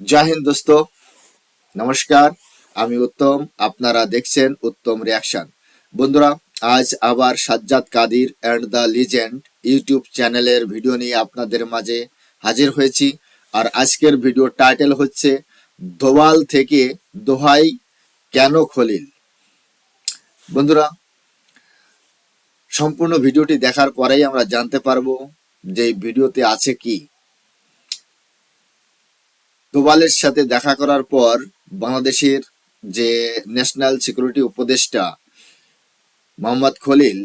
জয় হিন্দ দোস্ত। নমস্কার, আমি উত্তম, আপনারা দেখছেন উত্তম রিয়াকশন বন্ধুরা, আজ আবার Sajjad Kadir and the legend YouTube চ্যানেলের ভিডিও নিয়ে আপনাদের মাঝে হাজির হয়েছি। আর আজকের ভিডিও টাইটেল হচ্ছে, দোয়াল থেকে দোহাই কেন খলিল? বন্ধুরা, সম্পূর্ণ ভিডিওটি দেখার পরেই আমরা জানতে পারব যে ভিডিওতে আছে কি। দোভালের সাথে দেখা করার পর বাংলাদেশের যে ন্যাশনাল সিকিউরিটি উপদেষ্টা মোহাম্মদ খলিল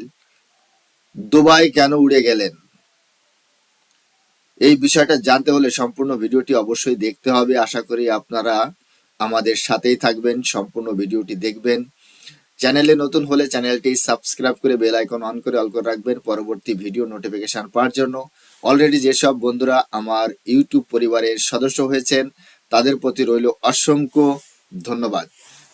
দুবাই কেন উড়ে গেলেন? এই বিষয়টা জানতে হলে সম্পূর্ণ ভিডিওটি অবশ্যই দেখতে হবে। আশা করি আপনারা আমাদের সাথেই থাকবেন, সম্পূর্ণ ভিডিওটি দেখবেন। চ্যানেলে নতুন হলে চ্যানেলটি সাবস্ক্রাইব করে বেল আইকন অন করে অল করে রাখবেন। পরবর্তী ভিডিও নোটিফিকেশন পাওয়ার জন্য। অলরেডি যেসব বন্ধুরা আমার ইউটিউব পরিবারের সদস্য হয়েছেন, তাদের প্রতি রইল অসংখ্য ধন্যবাদ।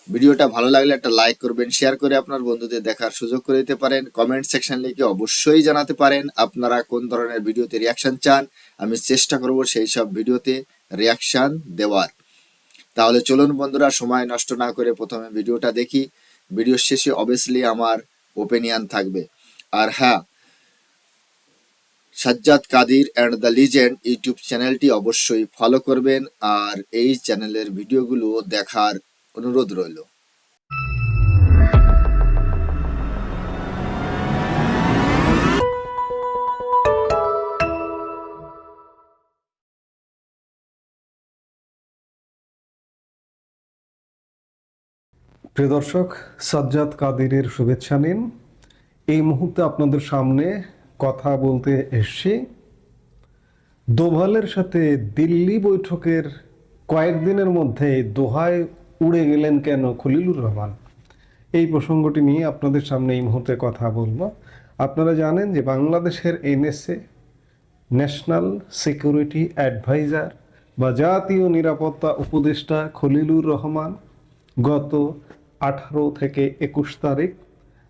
ভিডিওটা ভালো লাগলে একটা লাইক করবেন শেয়ার করে আপনার বন্ধুদের দেখার সুযোগ করে দিতে পারেন। কমেন্ট সেকশন লিখে অবশ্যই জানাতে পারেন আপনারা কোন ধরনের ভিডিওতে রিয়াকশন চান। আমি চেষ্টা করব সেই সব ভিডিওতে রিয়াকশন দেওয়ার। তাহলে চলুন বন্ধুরা, সময় নষ্ট না করে প্রথমে ভিডিওটা দেখি। ভিডিওর শেষে অবভিয়াসলি আমার ওপিনিয়ন থাকবে। আর হ্যাঁ Sajjad Kadir and the legend YouTube চ্যানেলটি অবশ্যই ফলো করবেন আর এই চ্যানেলের ভিডিওগুলো দেখার অনুরোধ রইল। প্রিয় দর্শক, সাজ্জাদ কাদিরের শুভেচ্ছা নিন। এই মুহূর্তে আপনাদের সামনে কথা বলতে এসছি। দোভালের সাথে দিল্লি বৈঠকের কয়েকদিনের মধ্যে দোহায় উড়ে গেলেন কেন খলিলুর রহমান? এই প্রসঙ্গটি নিয়ে আপনাদের সামনে এই মুহূর্তে কথা বলব। আপনারা জানেন যে বাংলাদেশের এনএসএ, ন্যাশনাল সিকিউরিটি অ্যাডভাইজার বা জাতীয় নিরাপত্তা উপদেষ্টা খলিলুর রহমান গত আঠারো থেকে একুশ তারিখ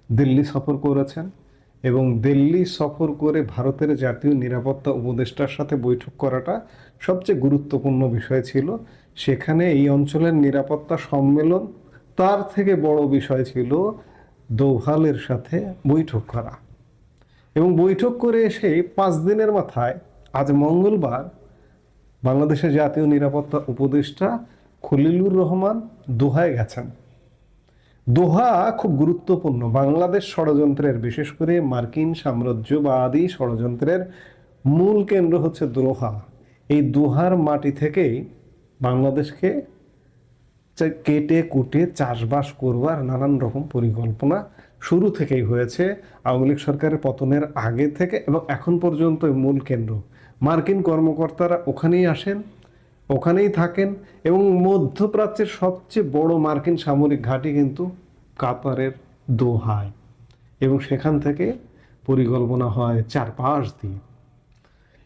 দিল্লি সফর করেছেন। এবং দিল্লি সফর করে ভারতের জাতীয় নিরাপত্তা উপদেষ্টার সাথে বৈঠক করাটা সবচেয়ে গুরুত্বপূর্ণ বিষয় ছিল। সেখানে এই অঞ্চলের নিরাপত্তা সম্মেলন তার থেকে বড় বিষয় ছিল দোভালের সাথে বৈঠক করা। এবং বৈঠক করে এসে পাঁচ দিনের মাথায় আজ মঙ্গলবার বাংলাদেশের জাতীয় নিরাপত্তা উপদেষ্টা খলিলুর রহমান দোহায় গেছেন। দোহা খুব গুরুত্বপূর্ণ। বাংলাদেশ ষড়যন্ত্রের, বিশেষ করে মার্কিন সাম্রাজ্যবাদী ষড়যন্ত্রের মূল কেন্দ্র হচ্ছে দোহা। এই দোহার মাটি থেকেই বাংলাদেশকে কেটে কুটে চাষবাস করবার নানান রকম পরিকল্পনা শুরু থেকেই হয়েছে। আওয়ামী লীগ সরকারের পতনের আগে থেকে এবং এখন পর্যন্ত মূল কেন্দ্র। মার্কিন কর্মকর্তারা ওখানেই আসেন। ওখানেই থাকেন এবং মধ্যপ্রাচ্যের সবচেয়ে বড় মার্কিন সামরিক ঘাঁটি কিন্তু কাতারের দোহায় এবং সেখান থেকে পরিকল্পনা হয় চারপাশ দিয়ে।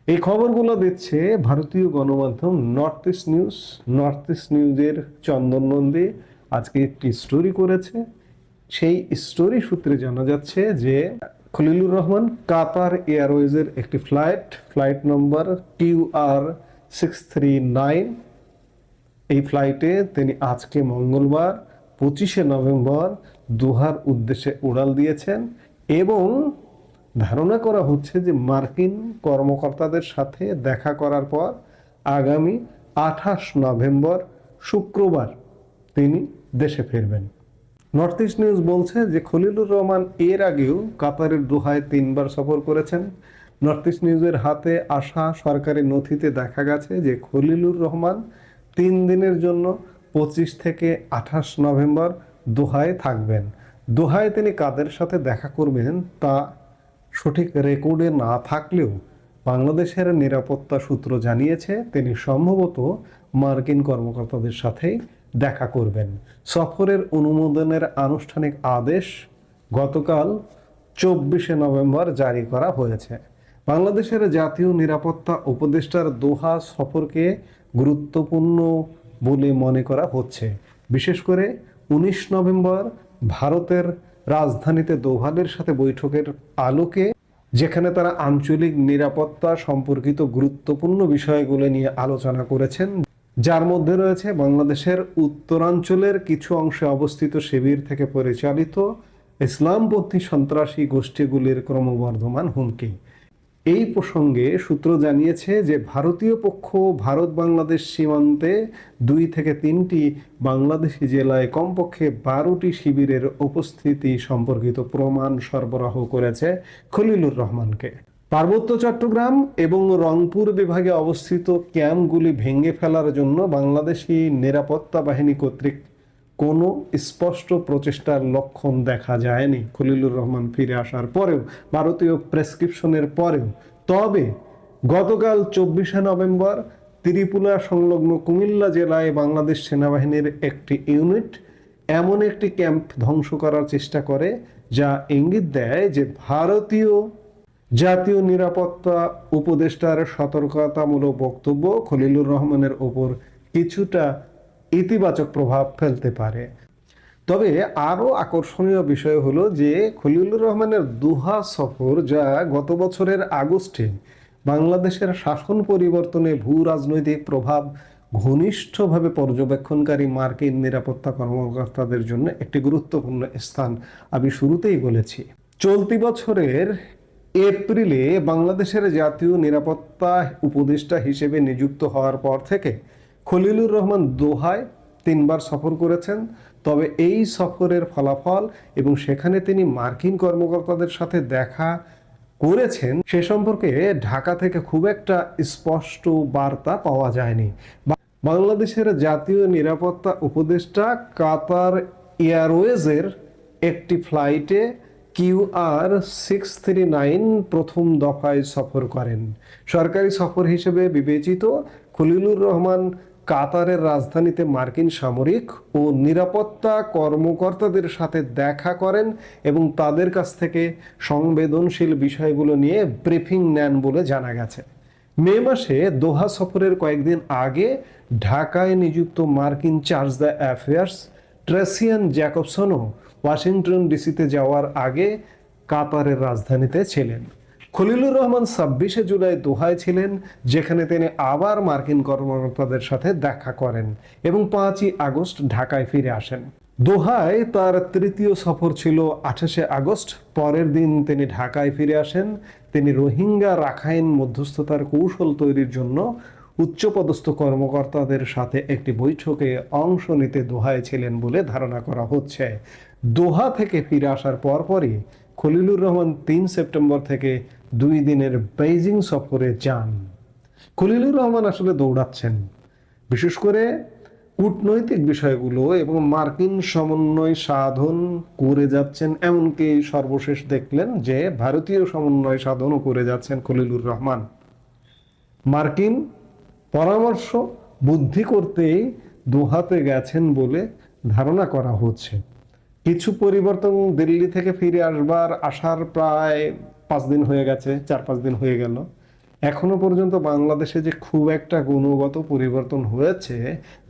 এই খবরগুলো দিচ্ছে ভারতীয় গণমাধ্যম north east news. North east নিউজের চন্দন নন্দী আজকে একটি স্টোরি করেছে। সেই স্টোরি সূত্রে জানা যাচ্ছে যে খলিলুর রহমান কাতার এয়ারওয়েজের একটি flight flight number Q R six three nine, এই ফ্লাইটে তিনি আজকে মঙ্গলবার পঁচিশে নভেম্বর দোহার উদ্দেশ্যে উড়াল দিয়েছেন এবং ধারণা করা হচ্ছে যে মার্কিন কর্মকর্তাদের সাথে দেখা করার পর আগামী আঠাশ নভেম্বর শুক্রবার তিনি দেশে ফিরবেন। নর্থ ইস্ট নিউজ বলছে যে খলিলুর রহমান এর আগেও কাতারের দোহায় তিনবার সফর করেছেন। নর্থ ইস্ট নিউজের হাতে আসা সরকারি নথিতে দেখা গেছে যে খলিলুর রহমান তিন দিনের জন্য পঁচিশ থেকে আঠাশ নভেম্বর দোহায় থাকবেন। দোহায় তিনি কাদের সাথে দেখা করবেন তা সঠিক রেকর্ডে না থাকলেও বাংলাদেশের নিরাপত্তা সূত্র জানিয়েছে, তিনি সম্ভবত মার্কিন কর্মকর্তাদের সাথেই দেখা করবেন। সফরের অনুমোদনের আনুষ্ঠানিক আদেশ গতকাল চব্বিশে নভেম্বর জারি করা হয়েছে। বাংলাদেশের জাতীয় নিরাপত্তা উপদেষ্টার দোহা সফরকে গুরুত্বপূর্ণ বলে মনে করা হচ্ছে। বিশেষ করে উনিশ নভেম্বর ভারতের রাজধানীতে দোহালের সাথে বৈঠকের আলোকে, যেখানে তারা আঞ্চলিক নিরাপত্তা সম্পর্কিত গুরুত্বপূর্ণ বিষয়গুলো নিয়ে আলোচনা করেছেন। যার মধ্যে রয়েছে বাংলাদেশের উত্তরাঞ্চলের কিছু অংশে অবস্থিত শিবির থেকে পরিচালিত ইসলামপন্থী সন্ত্রাসী গোষ্ঠীগুলির ক্রমবর্ধমান হুমকি। এই প্রসঙ্গে সূত্র জানিয়েছে যে ভারতীয় পক্ষ ভারত বাংলাদেশ সীমান্তে দুই থেকে তিনটি বাংলাদেশি জেলায় কমপক্ষে বারোটি শিবিরের উপস্থিতি সম্পর্কিত প্রমাণ সরবরাহ করেছে খলিলুর রহমানকে। পার্বত্য চট্টগ্রাম এবং রংপুর বিভাগে অবস্থিত ক্যাম্পগুলি ভেঙে ফেলার জন্য বাংলাদেশি নিরাপত্তা বাহিনী কর্তৃক কোনো স্পষ্ট প্রচেষ্টার লক্ষণ দেখা যায়নি। খলিলুর রহমান ফিরে আসার পরেও, ভারতীয় প্রেসক্রিপশনের পরেও। তবে, গতকাল চব্বিশে নভেম্বর ত্রিপুরা সংলগ্ন কুমিল্লা জেলায় বাংলাদেশ সেনাবাহিনীর একটি ইউনিট এমন একটি ক্যাম্প ধ্বংস করার চেষ্টা করে, যা ইঙ্গিত দেয় যে ভারতীয় জাতীয় নিরাপত্তা উপদেষ্টার সতর্কতামূলক বক্তব্য খলিলুর রহমানের ওপর কিছুটা ইতিবাচক প্রভাব ফেলতে পারে। তবে আরও আকর্ষণীয় বিষয় হলো যে খলিলুর রহমানের দুহা সফর যা গত বছরের আগস্টে বাংলাদেশের শাসন পরিবর্তনে ভূ রাজনৈতিক প্রভাব ঘনিষ্ঠভাবে পর্যবেক্ষণকারী মার্কিন নিরাপত্তা কর্মকর্তাদের জন্য একটি গুরুত্বপূর্ণ স্থান আমি শুরুতেই বলেছি। চলতি বছরের এপ্রিলে বাংলাদেশের জাতীয় নিরাপত্তা উপদেষ্টা হিসেবে নিযুক্ত হওয়ার পর থেকে খলিলুর রহমান দোহায় তিনবার সফর করেছেন। তবে এই সফরের ফলাফল এবং সেখানে তিনি মার্কিন কর্মকর্তাদের সাথে দেখা করেছেন, সে সম্পর্কে ঢাকা থেকে খুব একটা স্পষ্ট বার্তা পাওয়া যায়নি। বাংলাদেশের জাতীয় নিরাপত্তা উপদেষ্টা কাতার এয়ারওয়েজের একটি ফ্লাইটে কিউআর সিক্স থ্রি নাইন প্রথম দফায় সফর করেন। সরকারি সফর হিসেবে বিবেচিত খলিলুর রহমান কাতারের রাজধানীতে মার্কিন সামরিক ও নিরাপত্তা কর্মকর্তাদের সাথে দেখা করেন এবং তাদের কাছ থেকে সংবেদনশীল বিষয়গুলো নিয়ে ব্রিফিং নেন বলে জানা গেছে। মে মাসে দোহা সফরের কয়েকদিন আগে ঢাকায় নিযুক্ত মার্কিন charge d' affaires, Tracey Ann জ্যাকবসনও Washington ডিসিতে যাওয়ার আগে কাতারের রাজধানীতে ছিলেন। খলিলুর রহমান ছাব্বিশে জুলাই দোহায় ছিলেন, যেখানে তিনি আবার মার্কিন কর্মকর্তাদের সাথে দেখা করেন এবং পাঁচই আগস্ট ঢাকায় ফিরে আসেন। দোহায় তার তৃতীয় সফর ছিল আঠাশে আগস্ট, পরের দিন তিনি ঢাকায় ফিরে আসেন। তিনি রোহিঙ্গা রাখাইন মধ্যস্থতার কৌশল তৈরির জন্য উচ্চপদস্থ কর্মকর্তাদের সাথে একটি বৈঠকে অংশ নিতে দোহায় ছিলেন বলে ধারণা করা হচ্ছে। দোহা থেকে ফিরে আসার পরপরই খলিলুর রহমান তিন সেপ্টেম্বর থেকে দুই দিনের বেইজিং সফরে যান। খলিলুর রহমান আসলে দৌড়াচ্ছেন। বিশেষ করে কূটনৈতিক বিষয়গুলো এবং মার্কিন সমন্বয় সাধন করে যাচ্ছেন, এমনকি সর্বশেষ দেখলেন যে ভারতীয় সমন্বয় সাধনও করে যাচ্ছেন খলিলুর রহমান। মার্কিন পরামর্শ বুদ্ধি করতেই দোহাতে গেছেন বলে ধারণা করা হচ্ছে। কিছু পরিবর্তন দিল্লি থেকে ফিরে আসবার আসার প্রায় পাঁচ দিন হয়ে গেছে, চার পাঁচ দিন হয়ে গেল। এখনও পর্যন্ত বাংলাদেশে যে খুব একটা গুণগত পরিবর্তন হয়েছে,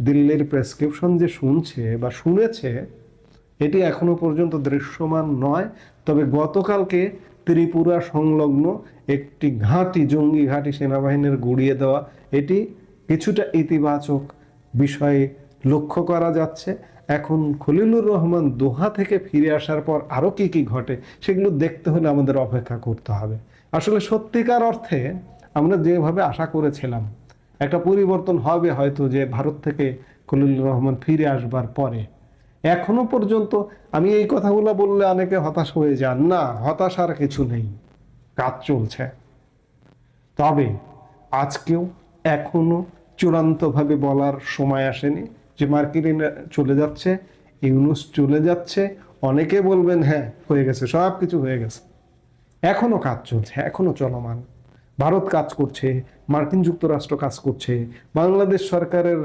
দিল্লির প্রেসক্রিপশন যে শুনছে বা শুনেছে, এটি এখনও পর্যন্ত দৃশ্যমান নয়। তবে গতকালকে ত্রিপুরা সংলগ্ন একটি ঘাঁটি, জঙ্গি ঘাঁটি সেনাবাহিনীর গুড়িয়ে দেওয়া, এটি কিছুটা ইতিবাচক বিষয়ে লক্ষ্য করা যাচ্ছে। এখন খলিলুর রহমান দোহা থেকে ফিরে আসার পর আরও কি কি ঘটে সেগুলো দেখতে হলে আমাদের অপেক্ষা করতে হবে। আসলে সত্যিকার অর্থে আমরা যেভাবে আশা করেছিলাম, একটা পরিবর্তন হবে হয়তো যে ভারত থেকে খলিলুর রহমান ফিরে আসবার পরে। এখনও পর্যন্ত আমি এই কথাগুলো বললে অনেকে হতাশ হয়ে যান, না হতাশার কিছু নেই, কাজ চলছে। তবে আজকেও এখনও চূড়ান্তভাবে বলার সময় আসেনি। যে মার্কিন চলে যাচ্ছে, ইউনুস চলে যাচ্ছে, অনেকে বলবেন হ্যাঁ হয়ে গেছে, সব কিছু হয়ে গেছে। এখনও কাজ চলছে, এখনও চলমান। ভারত কাজ করছে, মার্কিন যুক্তরাষ্ট্র কাজ করছে, বাংলাদেশ সরকারের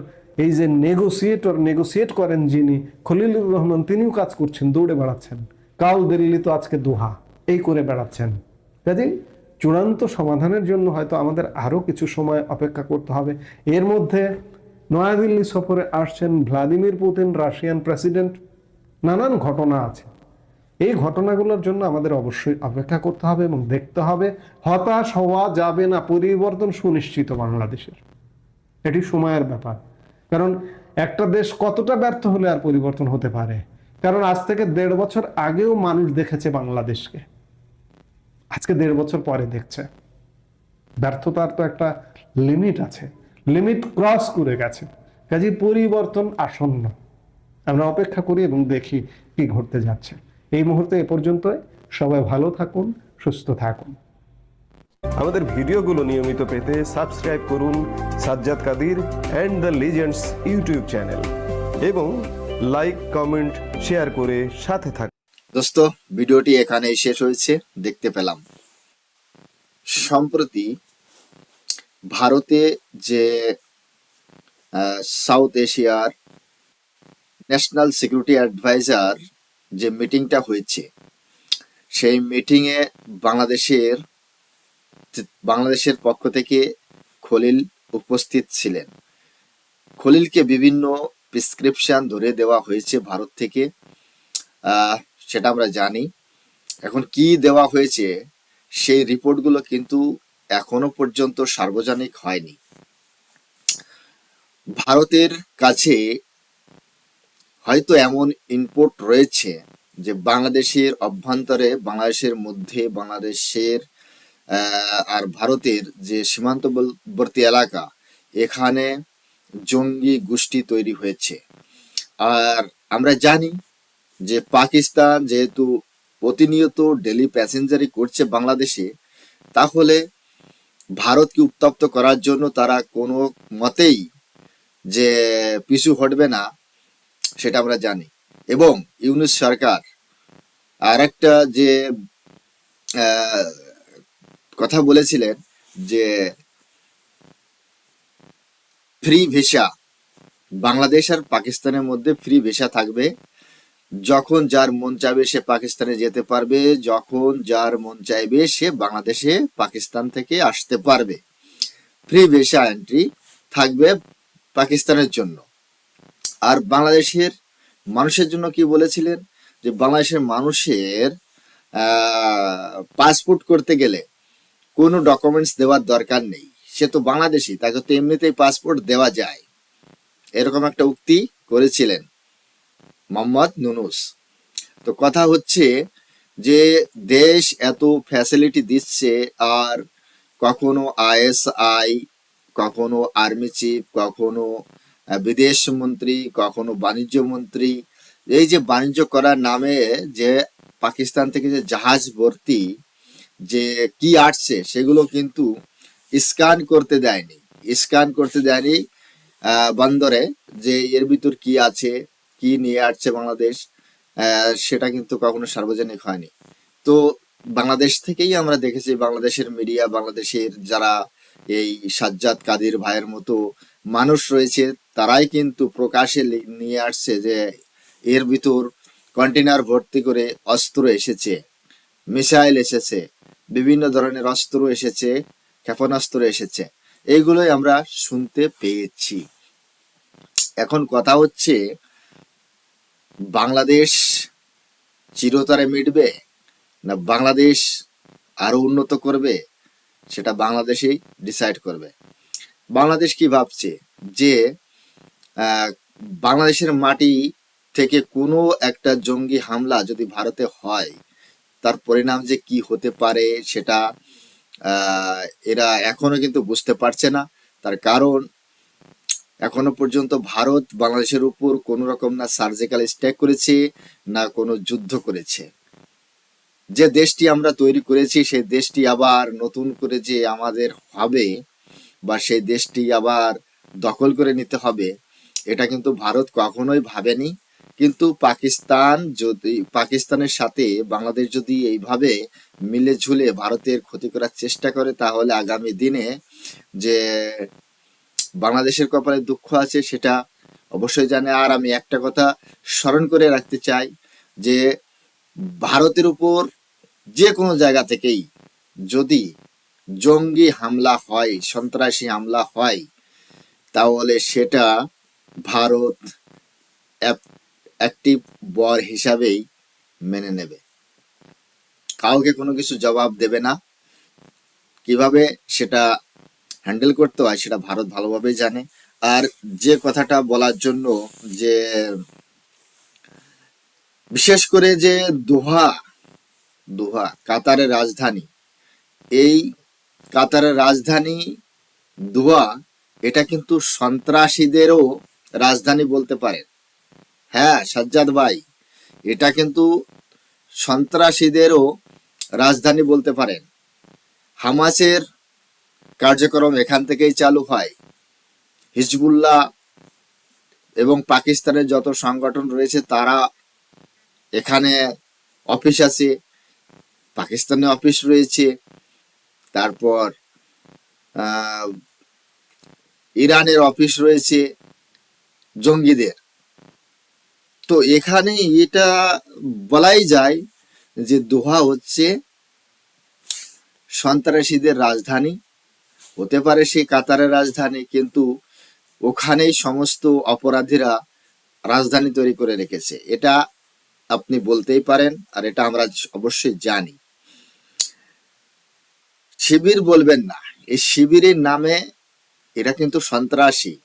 এই যে নেগোসিয়েটর নেগোসিয়েট করেন যিনি, খলিলুর রহমান, তিনিও কাজ করছেন, দৌড়ে বেড়াচ্ছেন। কাল দিল্লি তো আজকে দোহা, এই করে বেড়াচ্ছেন। কাজেই চূড়ান্ত সমাধানের জন্য হয়তো আমাদের আরও কিছু সময় অপেক্ষা করতে হবে। এর মধ্যে নয়াদিল্লি সফরে আসছেন ভ্লাদিমির পুতিন, রাশিয়ান প্রেসিডেন্ট। নানান ঘটনা আছে। এই ঘটনাগুলোর জন্য আমাদের অবশ্যই অপেক্ষা করতে হবে এবং দেখতে হবে, হতাশ হওয়া যাবে না, পরিবর্তন সুনিশ্চিত বাংলাদেশের। এটি সময়ের ব্যাপার। কারণ একটা দেশ কতটা ব্যর্থ হলে আর পরিবর্তন হতে পারে? কারণ আজ থেকে দেড় বছর আগেও মানুষ দেখেছে বাংলাদেশকে। আজকে দেড় বছর পরে দেখছে। ব্যর্থতার তো একটা লিমিট আছে। লিমিট ক্রস করে গেছে। কাজে পরিবর্তন আসন্ন। আমরা অপেক্ষা করি এবং দেখি কি ঘটতে যাচ্ছে। এই মুহূর্তে এ পর্যন্ত সবাই ভালো থাকুন সুস্থ থাকুন। আমাদের ভিডিওগুলো নিয়মিত পেতে সাবস্ক্রাইব করুন Sajjad Kadir and the legends YouTube channel এবং লাইক কমেন্ট শেয়ার করে সাথে থাকুন। দোস্ত ভিডিওটি এখানেই শেষ হয়েছে। দেখতে পেলাম। সম্প্রতি ভারতে যে সাউথ এশিয়ার ন্যাশনাল সিকিউরিটি অ্যাডভাইজার যে মিটিংটা হয়েছে, সেই মিটিংয়ে বাংলাদেশের বাংলাদেশের পক্ষ থেকে খলিল উপস্থিত ছিলেন। খলিলকে বিভিন্ন প্রেসক্রিপশন ধরে দেওয়া হয়েছে ভারত থেকে সেটা আমরা জানি। এখন কি দেওয়া হয়েছে, সেই রিপোর্টগুলো কিন্তু এখনও পর্যন্ত সার্বজনিক হয়নি। ভারতের কাছে হয়তো এমন ইনপুট রয়েছে যে বাংলাদেশের অভ্যন্তরে, বাংলাদেশের মধ্যে, বাংলাদেশের আর ভারতের যে সীমান্তবর্তী এলাকা, এখানে জঙ্গি গোষ্ঠী তৈরি হয়েছে। আর আমরা জানি যে পাকিস্তান যেহেতু প্রতিনিয়ত ডেলি প্যাসেঞ্জারি করছে বাংলাদেশে, তাহলে ভারতকে উত্তপ্ত করার জন্য তারা কোনো মতেই যে পিছু হটবে না, সেটা আমরা জানি। এবং ইউনুস সরকার আর একটা যে কথা বলেছিলেন যে ফ্রি ভিসা বাংলাদেশ আর পাকিস্তানের মধ্যে ফ্রি ভিসা থাকবে। যখন যার মন চাইবে সে পাকিস্তানে যেতে পারবে, যখন যার মন চাইবে সে বাংলাদেশে পাকিস্তান থেকে আসতে পারবে। ফ্রি ভিসা এন্ট্রি থাকবে পাকিস্তানের জন্য। আর বাংলাদেশের মানুষের জন্য কি বলেছিলেন? যে বাংলাদেশের মানুষের পাসপোর্ট করতে গেলে কোনো ডকুমেন্টস দেওয়ার দরকার নেই। সে তো বাংলাদেশি, তাকে তো এমনিতেই পাসপোর্ট দেওয়া যায়। এরকম একটা উক্তি করেছিলেন। মোহাম্মদ নুনুস। তো কথা হচ্ছে যে দেশ এত ফ্যাসিলিটি দিচ্ছে আর কখনো আইএসআই, কখনো আর্মি চিফ কখনো বিদেশ মন্ত্রী, কখনো বাণিজ্য মন্ত্রী। এই যে বাণিজ্য করার নামে যে পাকিস্তান থেকে যে জাহাজ ভর্তি, যে কি আসছে সেগুলো কিন্তু স্ক্যান করতে দেয়নি। স্ক্যান করতে দেয়নি বন্দরে যে এর ভিতর কি আছে কি নিয়ে আসছে বাংলাদেশ সেটা কিন্তু কখনো সার্বজনিক হয়নি। তো বাংলাদেশ থেকেই আমরা দেখেছি বাংলাদেশের মিডিয়া বাংলাদেশের যারা এই সাজ্জাদ কাদির ভাইয়ের মতো মানুষ রয়েছে, তারাই কিন্তু প্রকাশে নিয়ে আসছে যে এর ভিতর কন্টেনার ভর্তি করে অস্ত্র এসেছে, মিসাইল এসেছে, বিভিন্ন ধরনের অস্ত্র এসেছে, ক্ষেপণাস্ত্র এসেছে। এইগুলোই আমরা শুনতে পেয়েছি। এখন কথা হচ্ছে বাংলাদেশ চিরতরে মিটবে না বাংলাদেশ আরও উন্নত করবে? সেটা বাংলাদেশেই ডিসাইড করবে। বাংলাদেশ কি ভাবছে? যে বাংলাদেশের মাটি থেকে কোনো একটা জঙ্গি হামলা যদি ভারতে হয়, তার পরিণাম যে কি হতে পারে সেটা এরা এখনও কিন্তু বুঝতে পারছে না। তার কারণ এখনও পর্যন্ত ভারত বাংলাদেশের উপর কোনো রকম না সার্জিক্যাল স্ট্রাইক করেছে, না কোনো যুদ্ধ করেছে। যে দেশটি আমরা তৈরি করেছি, সেই দেশটি আবার নতুন করে যে আমাদের হবে বা সেই দেশটি আবার দখল করে নিতে হবে, এটা কিন্তু ভারত কখনোই ভাবেনি। কিন্তু পাকিস্তান যদি, পাকিস্তানের সাথে বাংলাদেশ যদি এইভাবে মিলে ঝুলে ভারতের ক্ষতি করার চেষ্টা করে, তাহলে আগামী দিনে যে বাংলাদেশের কপালে দুঃখ আছে, সেটা অবশ্যই জানে। আর আমি একটা কথা স্মরণ করে রাখতে চাই যে, ভারতের উপর যে কোনো জায়গা থেকেই যদি জঙ্গি হামলা হয়, সন্ত্রাসী হামলা হয়, তাহলে সেটা ভারত অ্যাক্টিভ বর হিসাবেই মেনে নেবে। কাউকে কোনো কিছু জবাব দেবে না। কীভাবে সেটা হ্যান্ডেল করতে হয়, সেটা ভারত ভালোভাবেই জানে। আর যে কথাটা বলার জন্য যে, বিশেষ করে যে দোহা দোহা, কাতারের রাজধানী, এই কাতারের রাজধানী দোহা, এটা কিন্তু সন্ত্রাসীদেরও রাজধানী বলতে পারেন হ্যাঁ সাজ্জাদ ভাই, এটা কিন্তু সন্ত্রাসীদেরও রাজধানী বলতে পারেন। হামাসের কার্যক্রম এখান থেকেই চালু হয়। হিজবুল্লাহ এবং পাকিস্তানের যত সংগঠন রয়েছে, তারা এখানে অফিস আছে, পাকিস্তানে অফিস রয়েছে। তারপর ইরানের অফিস রয়েছে, জঙ্গিদের। তো এখানে এটা বলাই যায় যে দোহা হচ্ছে সন্ত্রাসীদের রাজধানী। হতে পারে সে কাতারের রাজধানী, কিন্তু ওখানেই সমস্ত অপরাধীরা রাজধানী তৈরি করে রেখেছে। এটা আপনি বলতেই পারেন, আর এটা আমরা অবশ্যই জানি। শিবির বলবেন না। এই শিবিরের নামে এরা কিন্তু সন্ত্রাসী।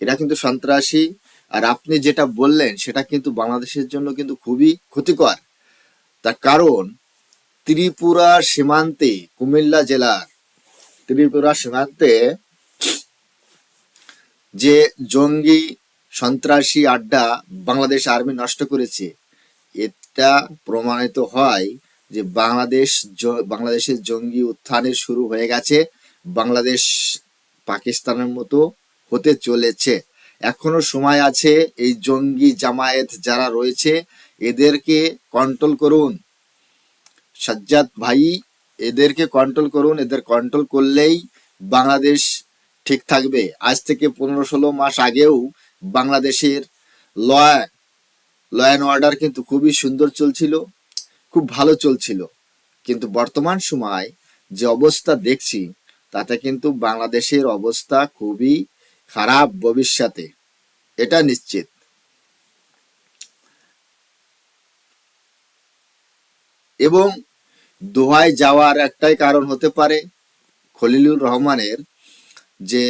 এরা কিন্তু সন্ত্রাসী, আর আপনি যেটা বললেন, সেটা কিন্তু বাংলাদেশের জন্য কিন্তু খুবই ক্ষতিকর। তার কারণ, ত্রিপুরা সীমান্তে কুমিল্লা জেলার ত্রিপুরা সীমান্তে যে জঙ্গি সন্ত্রাসী আড্ডা বাংলাদেশ আর্মি নষ্ট করেছে, এটা প্রমাণিত হয় যে বাংলাদেশ বাংলাদেশের জঙ্গি উত্থানের শুরু হয়ে গেছে, বাংলাদেশ পাকিস্তানের মতো হতে চলেছে। এখনও সময় আছে এই জঙ্গি জামায়াত যারা রয়েছে, এদেরকে কন্ট্রোল করুন। সাজ্জাদ ভাই এদেরকে কন্ট্রোল করুন, এদের কন্ট্রোল করলেই বাংলাদেশ ঠিক থাকবে। আজ থেকে পনেরো ষোলো মাস আগেও বাংলাদেশের ল ল অ্যান্ড অর্ডার কিন্তু খুবই সুন্দর চলছিল, খুব ভালো চলছিল। কিন্তু বর্তমান সময় যে অবস্থা দেখছি, তাতে কিন্তু বাংলাদেশের অবস্থা খুবই খারাপ ভবিষ্যতে। এটা নিশ্চিত। এবং দোহায় যাওয়ার একটাই কারণ হতে পারে খলিলুর রহমানের যে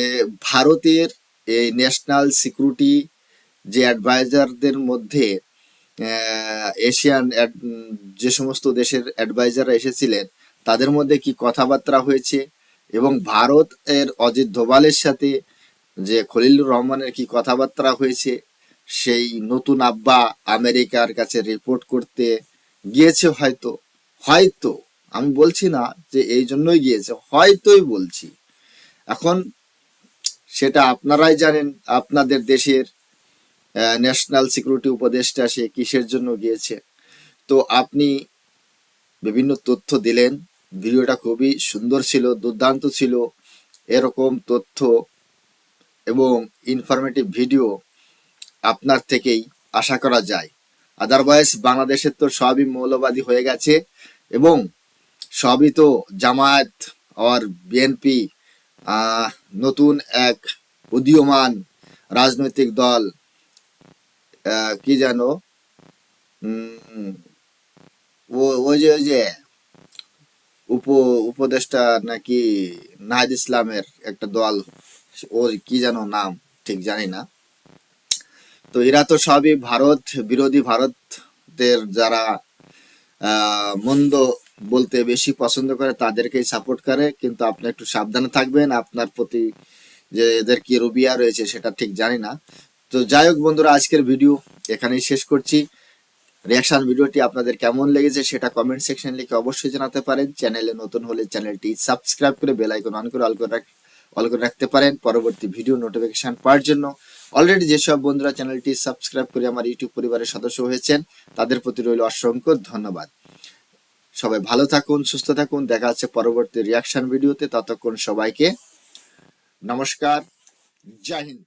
ভারতের এই ন্যাশনাল সিকিউরিটি যে অ্যাডভাইজারদের মধ্যে এশিয়ান যে সমস্ত দেশের অ্যাডভাইজাররা এসেছিলেন, তাদের মধ্যে কি কথাবার্তা হয়েছে? এবং ভারত এর অজিত ধোভালের সাথে যে খলিলুর রহমানের কি কথাবার্তা হয়েছে, সেই নতুন আব্বা আমেরিকার কাছে রিপোর্ট করতে গিয়েছে হয়তো। হয়তো, আমি বলছি না যে এই জন্যই গিয়েছে, হয়তোই বলছি। এখন সেটা আপনারাই জানেন, আপনাদের দেশের ন্যাশনাল সিকিউরিটি উপদেষ্টা সে কিসের জন্য গিয়েছে। তো আপনি বিভিন্ন তথ্য দিলেন, ভিডিওটা খুবই সুন্দর ছিল, দুর্দান্ত ছিল। এরকম তথ্য এবং ইনফরমেটিভ ভিডিও আপনার থেকেই আশা করা যায়। আদারওয়াইজ বাংলাদেশের তো সবই মৌলবাদী হয়ে গেছে। এবং সবই তো জামায়াত আর বিএনপি নতুন এক উদীয়মান রাজনৈতিক দল কি ও ওই যে ওই যে উপ, উপদেষ্টা নাকি নাহিদ ইসলামের একটা দল, ওর কি যেন নাম, ঠিক জানি না। তো এরা তো সবই ভারত, বিরোধী ভারতের যারা মন্দ বলতে বেশি পছন্দ করে তাদেরকেই সাপোর্ট করে, কিন্তু আপনি একটু সাবধানে থাকবেন। আপনার প্রতি যে এদের কি রুবিয়া রয়েছে সেটা ঠিক জানি না। তো যাই হোক বন্ধুরা, আজকের ভিডিও এখানেই শেষ করছি। রিয়াকশন ভিডিওটি আপনাদের কেমন লেগেছে সেটা কমেন্ট সেকশন লিখে অবশ্যই জানাতে পারেন। চ্যানেলে নতুন হলে চ্যানেলটি সাবস্ক্রাইব করে বেল আইকন অন করে অল করে অল করে রাখতে পারেন। পরবর্তী ভিডিও নোটিফিকেশন পাওয়ার জন্য। অলরেডি যেসব বন্ধুরা চ্যানেলটি সাবস্ক্রাইব করে আমার ইউটিউব পরিবারের সদস্য হয়েছেন, তাদের প্রতি রইল অসংখ্য ধন্যবাদ। সবাই ভালো থাকুন, সুস্থ থাকুন, দেখা হচ্ছে পরবর্তী রিয়াকশন ভিডিওতে ততক্ষণ সবাইকে নমস্কার, জয় হিন্দ।